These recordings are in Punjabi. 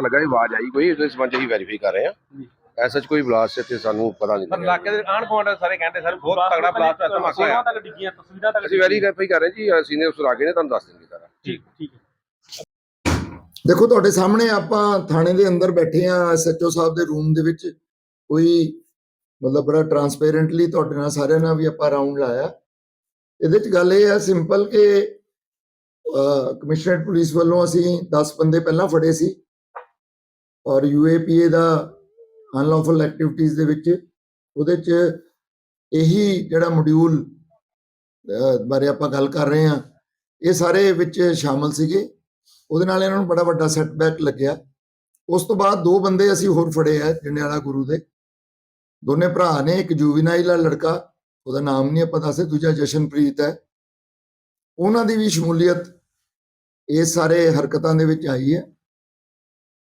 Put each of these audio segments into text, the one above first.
ਪਤਾ ਲੱਗਾ ਇਹ ਆਵਾਜ਼ ਆਈ ਕੋਈ ਇਸ ਸੰਬੰਧ ਹੀ ਵੈਰੀਫਾਈ ਕਰ ਰਹੇ ਹਾਂ। ਐਸਾ ਕੋਈ ਬਲਾਸਟ ਇੱਥੇ ਸਾਨੂੰ ਪਤਾ ਨਹੀਂ ਪਰ ਇਲਾਕੇ ਦੇ ਆਣ ਗੁਆਂਢ ਸਾਰੇ ਕਹਿੰਦੇ ਸਰ ਬਹੁਤ ਤਗੜਾ ਬਲਾਸਟ ਹੋਇਆ ਧਮਾਕਾ ਹੋਇਆ। ਤੱਕ ਡਿੱਗੀਆਂ ਤਸਵੀਰਾਂ ਤੱਕ ਅਸੀਂ ਵੈਰੀਫਾਈ ਕਰ ਰਹੇ ਜੀ ਸੀਨੀਅਰ ਆ ਗਏ ਨੇ ਤੁਹਾਨੂੰ ਦੱਸ ਦੇਣਗੇ ਸਾਰਾ। ਠੀਕ ਠੀਕ ਦੇਖੋ ਤੁਹਾਡੇ ਸਾਹਮਣੇ ਆਪਾਂ ਥਾਣੇ ਦੇ ਅੰਦਰ ਬੈਠੇ ਆ ਐਸਐਚਓ ਸਾਹਿਬ ਦੇ ਰੂਮ ਦੇ ਵਿੱਚ। ਕੋਈ ਮਤਲਬ ਬੜਾ ਟਰਾਂਸਪੇਰੈਂਟਲੀ ਤੁਹਾਡੇ ਨਾਲ ਸਾਰਿਆਂ ਨਾਲ ਵੀ ਆਪਾਂ ਰਾਉਂਡ ਲਾਇਆ। ਇਹਦੇ ਚ ਗੱਲ ਇਹ ਹੈ ਸਿੰਪਲ ਕਿ ਕਮਿਸ਼ਨਰੇਟ ਪੁਲਿਸ ਵੱਲੋਂ ਅਸੀਂ 10 ਬੰਦੇ ਪਹਿਲਾਂ ਫੜੇ ਸੀ। ਔਰ ਯੂਏਪੀਏ ਦਾ ਅਨਲੌਫਲ ਐਕਟੀਵਿਟੀਜ਼ ਦੇ ਵਿੱਚ ਉਹਦੇ ਚ ਇਹੀ ਜਿਹੜਾ ਮੋਡਿਊਲ ਬਾਰੇ ਆਪਾਂ ਗੱਲ ਕਰ ਰਹੇ ਹਾਂ, ਇਹ ਸਾਰੇ ਵਿੱਚ ਸ਼ਾਮਲ ਸੀਗੇ। ਉਹਦੇ ਨਾਲ ਇਹਨਾਂ ਨੂੰ ਬੜਾ ਵੱਡਾ ਸੈਟਬੈਕ ਲੱਗਿਆ। ਉਸ ਤੋਂ ਬਾਅਦ ਦੋ ਬੰਦੇ ਅਸੀਂ ਹੋਰ ਫੜੇ ਆ, ਜੰਡਿਆਲਾ ਗੁਰੂ ਦੇ। ਦੋਨੇ ਭਰਾ ਨੇ, ਇੱਕ ਜੂਵੀਨਾਈਲ ਲੜਕਾ, ਉਹਦਾ ਨਾਮ ਨਹੀਂ ਆਪਾਂ ਦੱਸੇ ਦੂਜਾ ਜਸ਼ਨਪ੍ਰੀਤ ਹੈ। ਉਹਨਾਂ ਦੀ ਵੀ ਸ਼ਮੂਲੀਅਤ ਇਸ ਸਾਰੇ ਹਰਕਤਾਂ ਦੇ ਵਿੱਚ ਆਈ ਹੈ।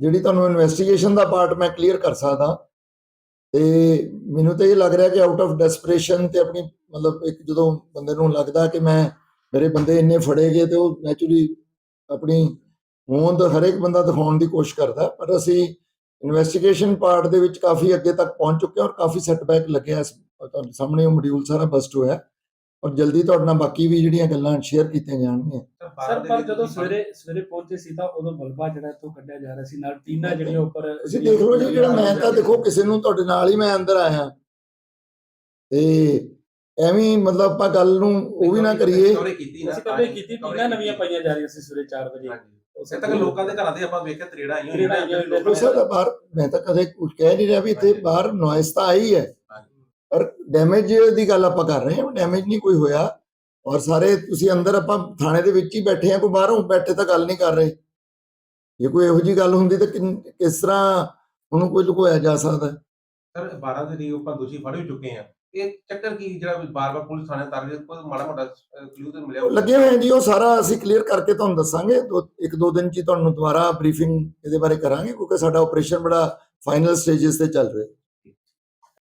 ਜਿਹੜੀ ਤੁਹਾਨੂੰ ਇਨਵੈਸਟੀਗੇਸ਼ਨ ਦਾ ਪਾਰਟ ਮੈਂ ਕਲੀਅਰ ਕਰ ਸਕਦਾ। ਤੇ ਮੈਨੂੰ ਤਾਂ ਇਹ ਲੱਗ ਰਿਹਾ ਕਿ ਆਊਟ ਆਫ ਡੈਸਪਰੇਸ਼ਨ ਤੇ ਆਪਣੀ ਮਤਲਬ ਇੱਕ ਜਦੋਂ ਬੰਦੇ ਨੂੰ ਲੱਗਦਾ ਕਿ ਮੈਂ, ਮੇਰੇ ਬੰਦੇ ਇੰਨੇ ਫੜੇ ਗਏ ਤੇ ਉਹ ਨੈਚੁਰਲੀ ਆਪਣੀ ਹੋਂਦ ਹਰੇਕ ਬੰਦਾ ਦਿਖਾਉਣ ਦੀ ਕੋਸ਼ਿਸ਼ ਕਰਦਾ। ਪਰ ਅਸੀਂ ਇਨਵੈਸਟੀਗੇਸ਼ਨ ਪਾਰਟ ਦੇ ਵਿੱਚ ਕਾਫੀ ਅੱਗੇ ਤੱਕ ਪਹੁੰਚ ਚੁੱਕੇ ਹਾਂ ਔਰ ਕਾਫੀ ਸੈਟਬੈਕ ਲੱਗਿਆ ਇਸ- ਤੁਹਾਡੇ ਸਾਹਮਣੇ ਉਹ ਮੋਡਿਊਲ ਸਾਰਾ ਬਸਟ ਹੋਇਆ। ਔਰ ਜਲਦੀ ਤੁਹਾਡੇ ਨਾਲ ਬਾਕੀ ਵੀ ਜਿਹੜੀਆਂ ਗੱਲਾਂ ਸ਼ੇਅਰ ਕੀਤੀਆਂ ਜਾਣਗੀਆਂ। ਸਰ ਪਰ ਜਦੋਂ ਸਵੇਰੇ ਸਵੇਰੇ ਪਹੁੰਚੇ ਸੀ ਤਾਂ ਉਦੋਂ ਮਲਬਾ ਜਿਹੜਾ ਇੱਥੋਂ ਕੱਢਿਆ ਜਾ ਰਿਹਾ ਸੀ ਨਾਲ ਟੀਨਾ ਜਿਹੜੀਆਂ ਉੱਪਰ ਤੁਸੀਂ ਦੇਖ ਲਓ ਜੀ ਜਿਹੜਾ ਮੈਂ ਤਾਂ ਦੇਖੋ ਕਿਸੇ ਨੂੰ ਤੁਹਾਡੇ ਨਾਲ ਹੀ ਮੈਂ ਅੰਦਰ ਆਇਆ। ਤੇ ਐਵੇਂ ਮਤਲਬ ਆਪਾਂ ਗੱਲ ਨੂੰ ਉਹ ਵੀ ਨਾ ਕਰੀਏ। ਕੀਤੀ ਨਾ ਅਸੀਂ ਕਦੇ ਕੀਤੀ ਟੀਨਾ ਨਵੀਆਂ ਪਾਈਆਂ ਜਾ ਰਹੀਆਂ ਸੀ ਸਵੇਰੇ 4 ਵਜੇ। ਉਸੇ ਤੱਕ ਲੋਕਾਂ ਦੇ ਘਰਾਂ ਦੇ ਆਪਾਂ ਵੇਖਿਆ ਤਰੇੜਾ ਆਈਆਂ ਹੋਈਆਂ। ਦੇਖੋ ਸਰ ਬਾਹਰ ਮੈਂ ਤਾਂ ਕਦੇ ਕੁਝ ਕਹਿ ਨਹੀਂ ਰਿਹਾ ਵੀ ਇੱਥੇ ਬਾਹਰ ਨੋਇਸ ਤਾਂ ਆਈ ਹੈ। ਪਰ ਡੈਮੇਜ ਦੀ ਗੱਲ ਆਪਾਂ ਕਰ ਰਹੇ ਹਾਂ ਡੈਮੇਜ ਨਹੀਂ ਕੋਈ ਹੋਇਆ ਔਰ ਸਾਰੇ ਤੁਸੀਂ ਅੰਦਰ ਆਪਾਂ ਥਾਣੇ ਦੇ ਵਿੱਚ ਹੀ ਬੈਠੇ ਆ ਕੋਈ ਬਾਹਰੋਂ ਬੈਠੇ ਤਾਂ ਗੱਲ ਨਹੀਂ ਕਰ ਰਹੇ ਜੇ ਕੋਈ ਇਹੋ ਜੀ ਗੱਲ ਹੁੰਦੀ ਤਾਂ ਕਿਸ ਤਰ੍ਹਾਂ ਉਹਨੂੰ ਕੋਈ ਲੁਕੋਇਆ ਜਾ ਸਕਦਾ? ਸਰ 12 ਦੇ ਲਈ ਆਪਾਂ ਦੋਸ਼ੀ ਫੜ ਵੀ ਚੁੱਕੇ ਆ ਇਹ ਚੱਕਰ ਕੀ ਜਿਹੜਾ ਬਾਰ-ਬਾਰ ਪੁਲਿਸ ਥਾਣੇ ਤਾਰ ਰਹੀ ਕੋਈ ਮਾੜਾ ਮੋਟਾ ਕਲੂ ਤੇ ਮਿਲਿਆ? ਲੱਗੇ ਹੋਏ ਜੀ ਉਹ ਸਾਰਾ ਅਸੀਂ ਕਲੀਅਰ ਕਰਕੇ ਤੁਹਾਨੂੰ ਦੱਸਾਂਗੇ ਦੋ ਇੱਕ ਦੋ ਦਿਨ ਚ ਤੁਹਾਨੂੰ ਦੁਬਾਰਾ ਬਰੀਫਿੰਗ ਇਹਦੇ ਬਾਰੇ ਕਰਾਂਗੇ ਕਿਉਂਕਿ ਸਾਡਾ ਆਪਰੇਸ਼ਨ ਬੜਾ ਫਾਈਨਲ ਸਟੇजेस ਤੇ ਚੱਲ ਰਿਹਾ